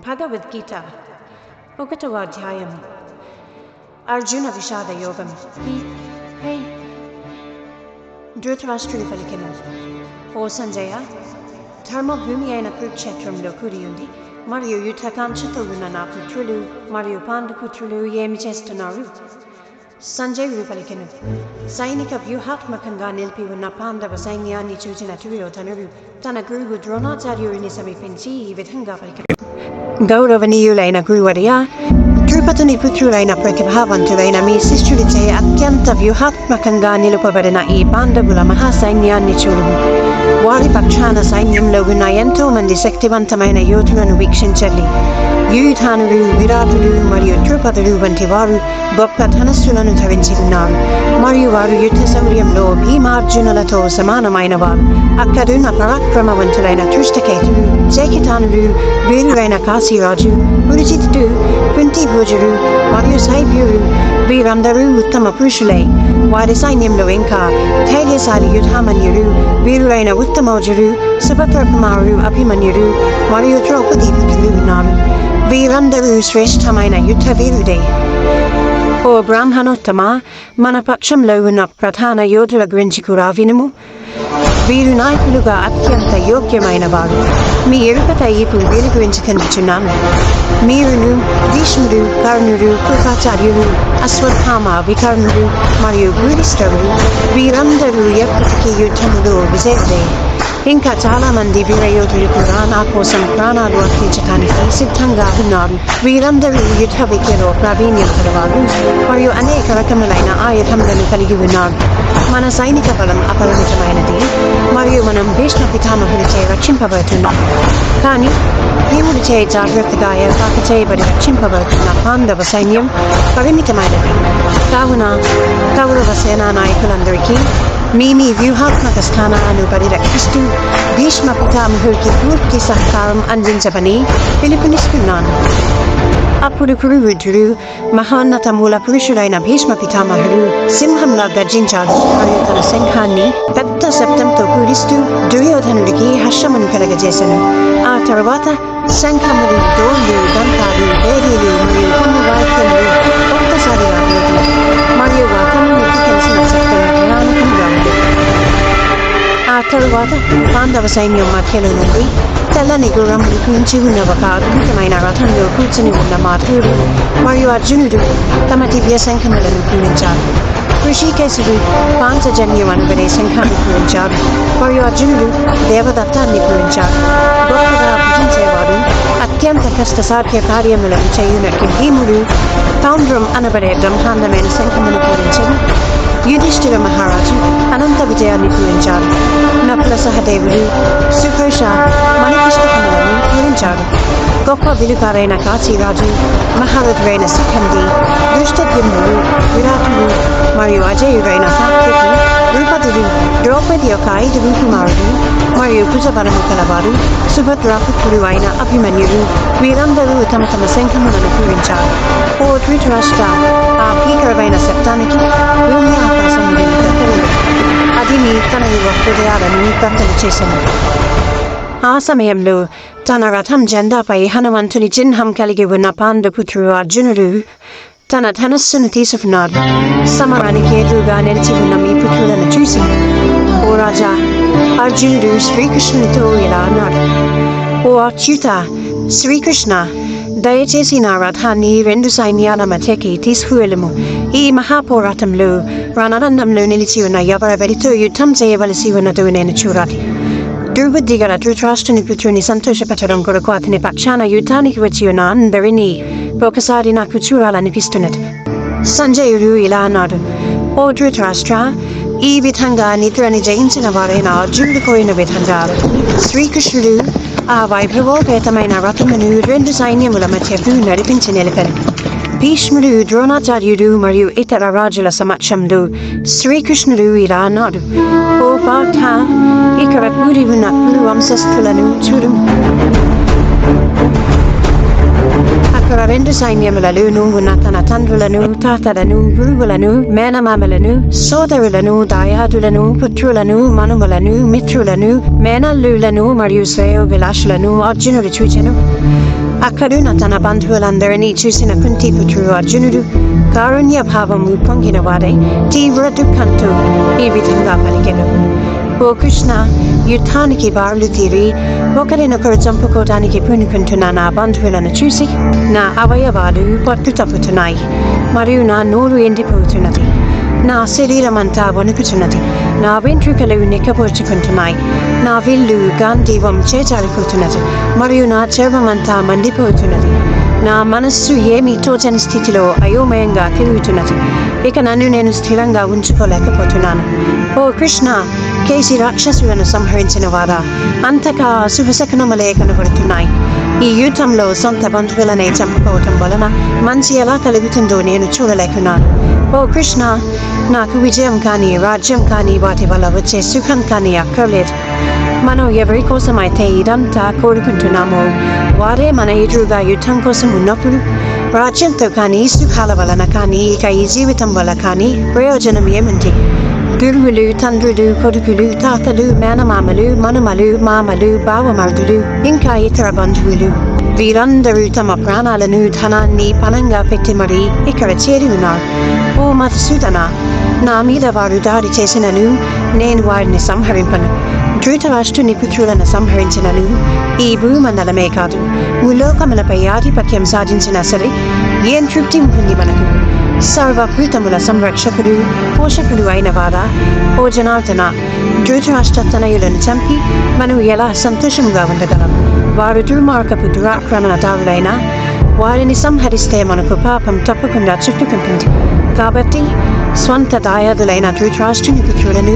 భగవద్గీత ఒకటవ అధ్యాయం అర్జున విషాద యోగం ధృతరాష్ట్రుడు పలికెను ఓ సంజయ ధర్మభూమి అయిన కురుక్షేత్రంలో కూడి ఉంది మరియు యుద్ధకాంక్షతో ఉన్న నా పుత్రులు మరియు పాండుపుత్రులు ఏమి చేస్తున్నారు సంజయుడు పలికెను సైనిక వ్యూహాత్మకంగా నిలిపి ఉన్న పాండవ సైన్యాన్ని చూసిన దుర్యోధనుడు తన గురువు ద్రోణాచార్యుడిని సమీపించి ఈ విధంగా పలికెను గౌరవనీయులైన గురువర్య తిరుపతిని పుత్రులైన ప్రతిభావంతులైన మీ శిష్యుడిచే అత్యంత వ్యూహాత్మకంగా నిలుపబడిన ఈ పాండవుల మహాసైన్యాన్ని చూడు వారి పక్షాన సైన్యంలో ఉన్న ఎంతో మంది శక్తివంతమైన యోధులను వీక్షించండి యూధానులు విరాటులు మరియు తిరుపతులు వంటి వారు గొప్ప ధనస్సులను ధరించి ఉన్నారు మరియు వారు యుద్ధ శౌర్యంలో భీమార్జునులతో సమానమైన వారు అక్కడున్న పరాక్రమవంతులైన దృష్టకేతులు జేకితానులు వీరులైన కాశీరాజు పురిజితుడు కుంతిభోజుడు మరియు సైభ్యుడు వీరందరూ ఉత్తమ పురుషులే. వారి సైన్యంలో ఇంకా ధైర్యశాలి యుధామన్యుడు వీరులైన ఉత్తమోజుడు సుభద్రకుమారుడు అభిమన్యుడు మరియు ద్రౌపది పుత్రులు ఉన్నారు. వీరందరూ శ్రేష్టమైన యుద్ధ వీరుడే ఓ బ్రాహ్మణోత్తమ మన పక్షంలో ఉన్న ప్రధాన యోధుల గురించి కూడా వినుము వీరు నాయకులుగా అత్యంత యోగ్యమైన వారు మీ ఎరుకత ఇప్పుడు వీరి గురించి కనిపించున్నాను మీరును భీష్ముడు కర్ణుడు కృపాచార్యుడు అశ్వత్థామ వికర్ణుడు మరియు భూరిష్టరుడు వీరందరూ ఎప్పటికీ యుద్ధములో విజయదే ఇంకా చాలా మంది వీరయోధులు కూడా నా కోసం ప్రాణాలు అర్పించడానికి సిద్ధంగా ఉన్నారు. వీరందరూ యుద్ధ విద్యలో ప్రావీణ్యం కలవారు మరియు అనేక రకములైన ఆయుధములను కలిగి ఉన్నారు. మన సైనిక బలం అపరిమితమైనది మరియు మనం భీష్మ పితామహుడిచే రక్షింపబడుతున్నాం. కానీ భీముడి చే జాగ్రత్తగా ఏర్పాటు చేయబడి రక్షింపబడుతున్న పాండవ సైన్యం పరిమితమైనది. కావున కౌరవ సేనా నాయకులందరికీ మీ మీ వ్యూహాత్మక స్థానాలను పరిరక్షిస్తూ భీష్మ పితామహుడికి పూర్తి సహకారం అందించమని పిలుపునిస్తున్నాను అప్పుడు కురువృద్ధుడు మహోన్నత మూల పురుషుడైన భీష్మ పితామహుడు సింహంలా గర్జించాడు మరియు తన శంఖాన్ని పెద్ద శబ్దంతో పూరిస్తూ దుర్యోధనుడికి హర్షమును కలగజేశాను ఆ తర్వాత శంఖములు డోళ్ళు దంతాలు బేరీలు మరియు కొన్ని తర్వాత పాండవ సైన్యం మధ్యలో నుండి తెల్లని గుర్రములు నుంచి ఉన్న ఒక అద్భుతమైన రథంలో కూర్చుని ఉన్న మాధుడు మరియు అర్జునుడు తమ దివ్య శంఖములను పూరించారు ఋషికేశుడు పాంచజన్యం అనుకునే శంఖాన్ని పూరించారు మరియు అర్జునుడు దేవదత్తాన్ని పూరించారు గొప్పగా భుజించేవాడు అత్యంత కష్టసాధ్య కార్యములను చేయునట్టు భీముడు తౌండ్రం అనబడే బ్రహ్మాండమైన శంఖమును పూరించను యుధిష్ఠిర మహారాజు అనంత విజయాన్ని పూరించారు. నకుల సహదేవుడు సుఘోష మణికృష్ణకులను పూరించాడు. గొప్ప విలుకారైన కాశీరాజు మహారథుడైన సిఖంది దుష్టద్యుమ్నుడు విరాటుడు మరియు అజయుడైన సాత్వికు ద్రుపదుడు ద్రౌపది యొక్క ఐదుగురు కుమారుడు మరియు భుజబలము కలవారు సుభద్రాపుత్రుడు అయిన అభిమన్యుడు వీరందరూ తమ తమ శంఖములను పూరించారు ఓ ధృతరాష్ట్ర ఆ భీకరమైన శబ్దానికి భూమి ఆకాశం అది నీ తన యువ హృదయాలను కట్టలు చేశాను ఆ సమయంలో తన రథం జెండాపై హనుమంతుని చిహ్నం కలిగి ఉన్న పాండపుత్రుడు అర్జునుడు తన ధనస్సును తీసుకున్నాడు. సమరానికి ఎదురుగా నిలిచి ఉన్న మీ పుత్రులను చూసి ఓ రాజా అర్జునుడు శ్రీకృష్ణునితో ఇలా అన్నాడు ఓ అచ్యుత శ్రీకృష్ణ దయచేసి నా రథాన్ని రెండు సైన్యాల మధ్యకి తీసుకువెళ్ళము ఈ మహాపోరాటంలో రణరంగంలో నిలిచి ఉన్న ఎవరెవరితో యుద్ధం చేయవలసి ఉన్నదో నేను చూడాలి దుర్బుద్ధి గల ధృతరాష్ట్రుని పుత్రుని సంతోషపెట్టడం కొరకు అతని పక్షాన యుద్ధానికి వచ్చి ఉన్న అందరినీ ఒకసారి నాకు చూడాలనిపిస్తున్నది సంజయుడు ఇలా అన్నాడు ఓ ధృతరాష్ట్ర ఈ విధంగా నిద్రని జయించిన వారైన అర్జునుడు కోరిన విధంగా శ్రీకృష్ణుడు ఆ వైభవోపేతమైన రథమును రెండు సైన్యముల మధ్యకు నడిపించి నిలిపారు భీష్ముడు ద్రోణాచార్యుడు మరియు ఇతర రాజుల సమక్షంలో శ్రీకృష్ణుడు ఇలా అన్నాడు. ఓ పాఠ ఇక్కడ కూడి ఉన్న వంశస్థులను చూడు రెండు సైన్యములలో నువ్వు నా తన తండ్రులను తాతలను గురువులను మేనమామలను సోదరులను దాయాదులను పుత్రులను మనుమలను మిత్రులను మేనల్లులను మరియు శ్రేయోభిలాషులను అర్జునుడు చూచెను అక్కడున్న తన బంధువులందరినీ చూసిన కుంతిపుత్రుడు అర్జునుడు కారుణ్య భావము పొంగిన వాడై తీవ్ర దుఃఖంతో ఈ విధంగా పలికెను ఓ కృష్ణ యుద్ధానికి బారులు తీరి ఒకరినొకరు చంపుకోవడానికి పూనుకుంటున్న నా బంధువులను చూసి నా అవయవాలు పట్టు తప్పుతున్నాయి మరియు నా నోరు ఎండిపోతున్నది నా శరీరం అంతా వణుకుతున్నది నా వెంట్రుకలు నిక్కబోచుకుంటున్నాయి నా విల్లు గాంధీవం చేజారిపోతున్నది మరియు నా చర్మం అంతా మండిపోతున్నది నా మనస్సు ఏమీ తోచని స్థితిలో అయోమయంగా తిరుగుతున్నది ఇక నన్ను నేను స్థిరంగా ఉంచుకోలేకపోతున్నాను ఓ కృష్ణ కేసి రాక్షసులను సంహరించిన వారా అంతగా శుభశకనములే కనబడుతున్నాయి ఈ యుద్ధంలో సొంత బంధువులనే చంపుకోవటం వలన మంచి ఎలా కలుగుతుందో నేను చూడలేకున్నాను. ఓ కృష్ణ నాకు విజయం కానీ రాజ్యం కానీ వాటి వల్ల వచ్చే సుఖం కానీ అక్కర్లేదు. మనం ఎవరి కోసం అయితే ఇదంతా కోరుకుంటున్నామో వారే మన ఎదురుగా యుద్ధం కోసం ఉన్నప్పుడు రాజ్యంతో కానీ సుఖాల వలన కానీ ఇక ఈ జీవితం వల్ల కానీ ప్రయోజనం ఏముంది? గురువులు తండ్రులు కొడుకులు తాతలు మేనమామలు మనుమలు మామలు బావమరుదులు ఇంకా ఇతర బంధువులు వీరందరూ తమ ప్రాణాలను ధనాన్ని పణంగా పెట్టి మరీ ఇక్కడ చేరి ఉన్నారు ఓ మధుసూదన నా మీద వారు దాడి చేసినను నేను వారిని సంహరింపను ధృతరాష్ట్రుని పుత్రులను సంహరించినను ఈ భూమండలమే కాదు భూలోకములపై ఆధిపత్యం సాధించినా సరే ఏం తృప్తి ఉంటుంది మనకు సర్వభూతముల సంరక్షకుడు పోషకుడు అయిన వారా ఓ జనార్దన ధృతరాష్ట్ర తనయులను చంపి మనం ఎలా సంతోషంగా ఉండగలం వారు దుర్మార్గపు దురాక్రమణదారులైన వారిని సంహరిస్తే మనకు పాపం తప్పకుండా చుట్టుకుంటుంది కాబట్టి స్వంత దాయాదులైన ధృతరాష్ట్రుని పుత్రులను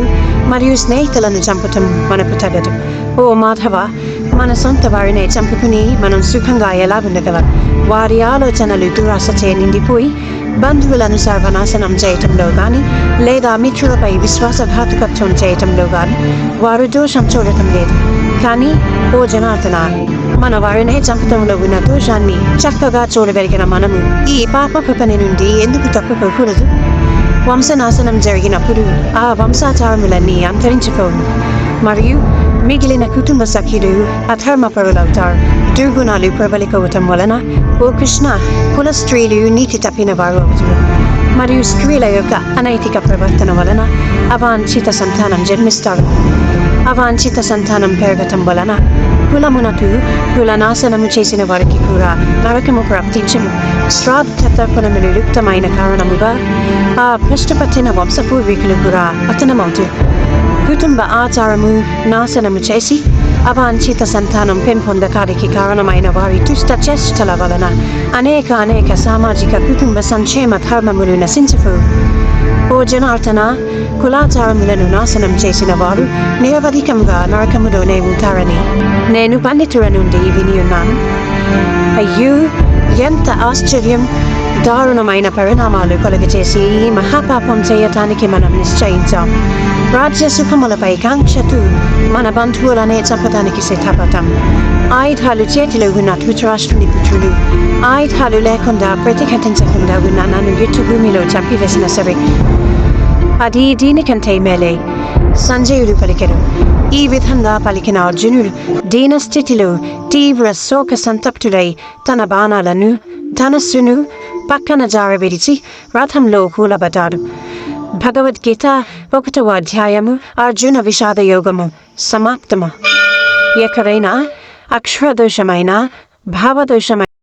మరియు స్నేహితులను చంపటం మనకు తగదు ఓ మాధవ మన సొంత వారినే చంపుకుని మనం సుఖంగా ఎలా ఉండగలం వారి ఆలోచనలు దురాశచే నిండిపోయి బంధువులను సర్వనాశనం చేయటంలో కానీ లేదా మిత్రులపై విశ్వాసఘాతుకత్వం చేయటంలో కానీ వారు దోషం చూడటం లేదు. కానీ ఓ జనార్దన మన వారినే చంపటంలో ఉన్న దోషాన్ని చక్కగా చూడగలిగిన మనము ఈ పాపకృపని నుండి ఎందుకు తప్పుకోకూడదు? వంశనాశనం జరిగినప్పుడు ఆ వంశాచారములన్నీ అంతరించిపోవు. మరియు మిగిలిన కుటుంబ సఖ్యులు అధర్మపరులవుతారు. దుర్గుణాలు ప్రబలికవటం వలన ఓ కృష్ణ కుల స్త్రీలు నీతి తప్పిన వారు అవుతారు మరియు స్త్రీల యొక్క అనైతిక ప్రవర్తన వలన అవాంఛిత సంతానం జన్మిస్తారు అవాంఛిత సంతానం పెరగటం వలన కులమునకు కులనాశనము చేసిన వారికి కూడా నరకము ప్రాప్తించము శ్రాద్ధ తర్పణములు నిలుప్తమైన కారణముగా ఆ భ్రష్టపట్టిన వంశపూర్వీకులు కూడా పతనమవుతారు కుటుంబ ఆచారము నాశనము చేసి అవాంఛిత సంతానం పెంపొందకానికి కారణమైన వారి దుష్ట చేష్టల వలన అనేక అనేక సామాజిక కుటుంబ సంక్షేమ ధర్మములు నశించవు ఓ జనార్దన కులాచారములను నాశనం చేసిన వారు నిరవధికంగా నరకములోనే ఉంటారని నేను పండితుల నుండి విని ఉన్నాను అయ్యో ఎంత ఆశ్చర్యం! దారుణమైన పరిణామాలు కలుగజేసి ఈ మహాపాపం చేయటానికి మనం నిశ్చయించాం. రాజ్య సుఖములపై కాంక్షతు మన బంధువులనే చంపడానికి సిద్ధపడతాం ఆయుధాలు చేతిలో ఉన్న ధృతరాష్ట్రుని పుత్రుడు ఆయుధాలు లేకుండా ప్రతిఘటించకుండా ఉన్న నన్ను యుద్ధ భూమిలో చంపివేసిన సరే. అది దీనికంటే మేలే. సంజయుడు పలికెను. ఈ విధంగా పలికిన అర్జునుడు దీనస్థితిలో తీవ్ర శోక సంతప్తుడై తన బాణాలను ధనస్సును పక్కన జారవిడిచి రథంలో కూలబడ్డాడు. భగవద్గీత ఒకటవ అధ్యాయము అర్జున విషాద యోగము సమాప్తము. ఎక్కడైనా అక్షరదోషమైన భావదోషమైన